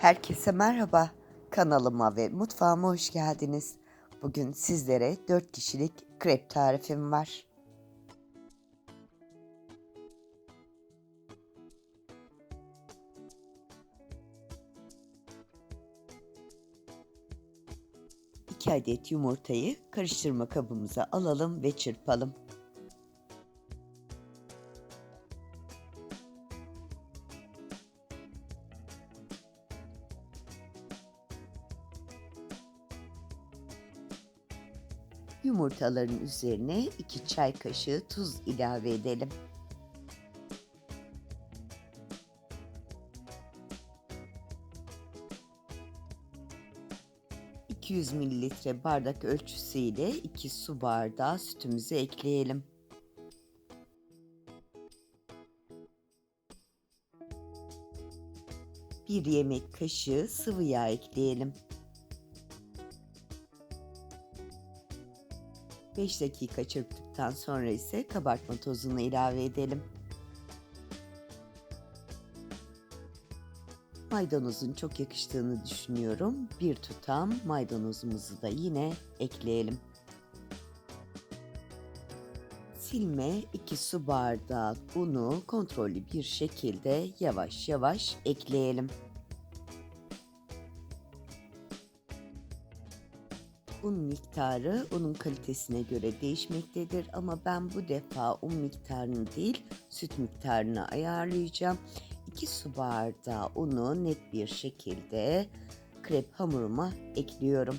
Herkese merhaba. Kanalıma ve mutfağıma hoş geldiniz. Bugün sizlere 4 kişilik krep tarifim var. İki adet yumurtayı karıştırma kabımıza alalım ve çırpalım. Yumurtaların üzerine 2 çay kaşığı tuz ilave edelim. ...200 mililitre bardak ölçüsüyle 2 su bardağı sütümüzü ekleyelim. Bir yemek kaşığı sıvı yağ ekleyelim. 5 dakika çırptıktan sonra ise kabartma tozunu ilave edelim. Maydanozun çok yakıştığını düşünüyorum. Bir tutam maydanozumuzu da yine ekleyelim. Silme 2 su bardağı unu kontrollü bir şekilde yavaş yavaş ekleyelim. Un miktarı unun kalitesine göre değişmektedir ama ben bu defa un miktarını değil süt miktarını ayarlayacağım. 2 su bardağı unu net bir şekilde krep hamuruma ekliyorum.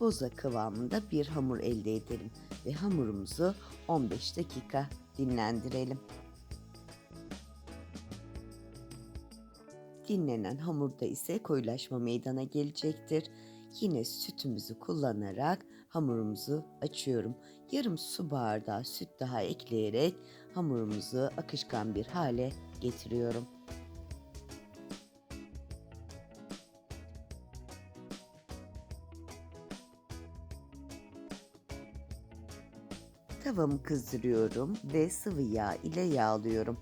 Boza kıvamında bir hamur elde edelim ve hamurumuzu 15 dakika dinlendirelim. Dinlenen hamurda ise koyulaşma meydana gelecektir. Yine sütümüzü kullanarak hamurumuzu açıyorum. Yarım su bardağı süt daha ekleyerek hamurumuzu akışkan bir hale getiriyorum. Tavamı kızdırıyorum ve sıvı yağ ile yağlıyorum.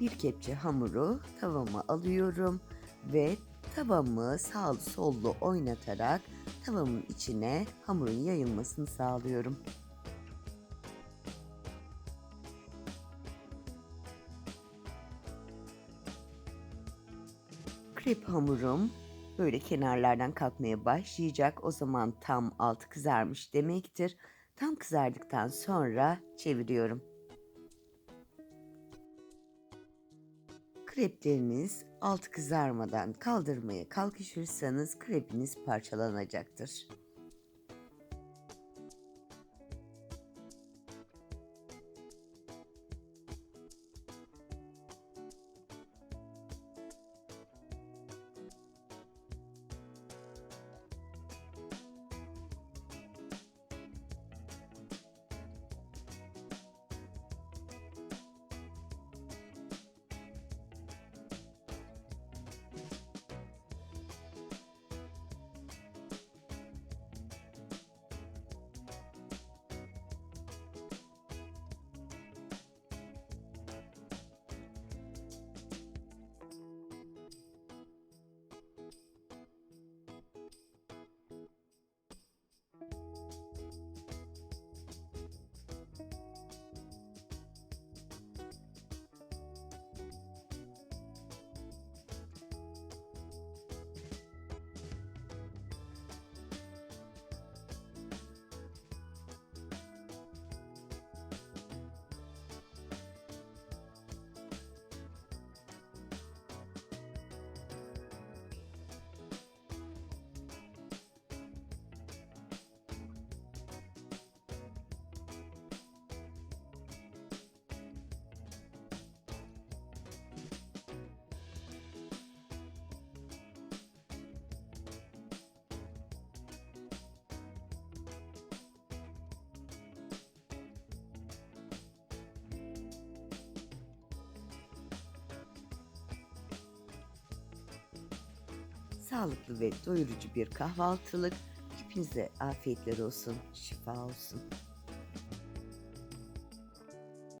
Bir kepçe hamuru tavama alıyorum ve tavamı sağlı sollu oynatarak tavamın içine hamurun yayılmasını sağlıyorum. Krep hamurum böyle kenarlardan kalkmaya başlayacak. O zaman tam altı kızarmış demektir. Tam kızardıktan sonra çeviriyorum. Krepleriniz alt kızarmadan kaldırmaya kalkışırsanız krepiniz parçalanacaktır. Sağlıklı ve doyurucu bir kahvaltılık. Hepinize afiyetler olsun, şifa olsun.